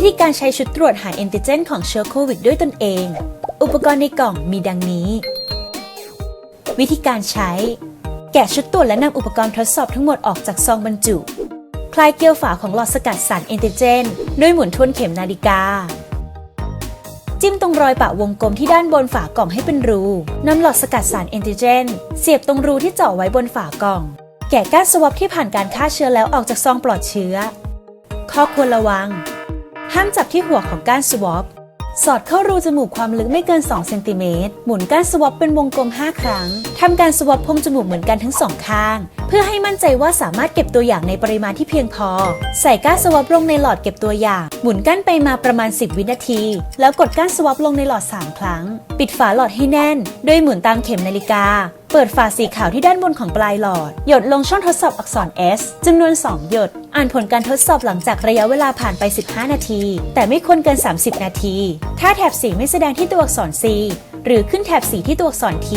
วิธีการใช้ชุดตรวจหาแอนติเจนของเชื้อโควิดด้วยตนเอง อุปกรณ์ในกล่องมีดังนี้ วิธีการใช้ แกะชุดตรวจและนำอุปกรณ์ทดสอบทั้งหมดออกจากซองบรรจุ คลายเกลียวฝาของหลอดสกัดสารแอนติเจน ด้วยหมุนทวนเข็มนาฬิกา จิ้มตรงรอยปะวงกลมที่ด้านบนฝากล่องให้เป็นรูนำหลอดสกัดสารแอนติเจน เสียบตรงรูที่เจาะไว้บนฝากล่อง แกะก้านสวอปที่ผ่านการฆ่าเชื้อแล้วออกจากซองปลอดเชื้อ ข้อควรระวัง ห้ามจับที่หัวของก้านสวอปสอดเข้ารูจมูกความลึกไม่เกิน 2 เซนติเมตร หมุนก้านสวอปเป็นวงกลม 5 ครั้ง ทำการสวอปพรมจมูกเหมือนกันทั้งสองข้าง เพื่อให้มั่นใจว่าสามารถเก็บตัวอย่างในปริมาณที่เพียงพอ ใส่ก้านสวอปลงในหลอดเก็บตัวอย่าง หมุนก้านไปมาประมาณ 10 วินาที แล้วกดก้านสวอปลงในหลอด 3 ครั้ง ปิดฝาหลอดให้แน่น โดยหมุนตามเข็มนาฬิกา เปิดฝาสีขาวที่ด้านบนของปลายหลอด หยดลงช่องทดสอบอักษร S จำนวน 2 หยด อ่านผลการทดสอบหลังจากระยะเวลาผ่านไป 15 นาที แต่ไม่ควรเกิน 30 นาที ถ้าแถบสีไม่แสดงที่ตัวอักษร C หรือขึ้นแถบสีที่ตัวอักษร T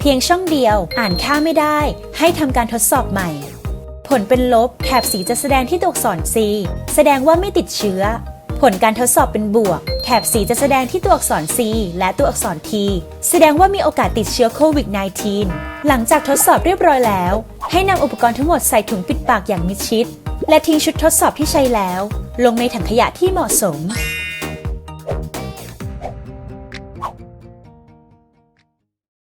เพียงช่องเดียว อ่านค่าไม่ได้ ให้ทำการทดสอบใหม่ ผลเป็นลบ แถบสีจะแสดงที่ตัวอักษร C แสดงว่าไม่ติดเชื้อ ผลการทดสอบเป็นบวก ถบสีจะแสดงที่ตัวอักษร C และตัวอักษร T แสดงว่ามีโอกาสติดเชื้อโควิด -19 หลังจากทดสอบเรียบร้อยแล้ว ให้นำอุปกรณ์ทั้งหมดใส่ถุงปิดปากอย่างมิดชิด และทิ้งชุดทดสอบที่ใช้แล้ว ลงในถังขยะที่เหมาะสม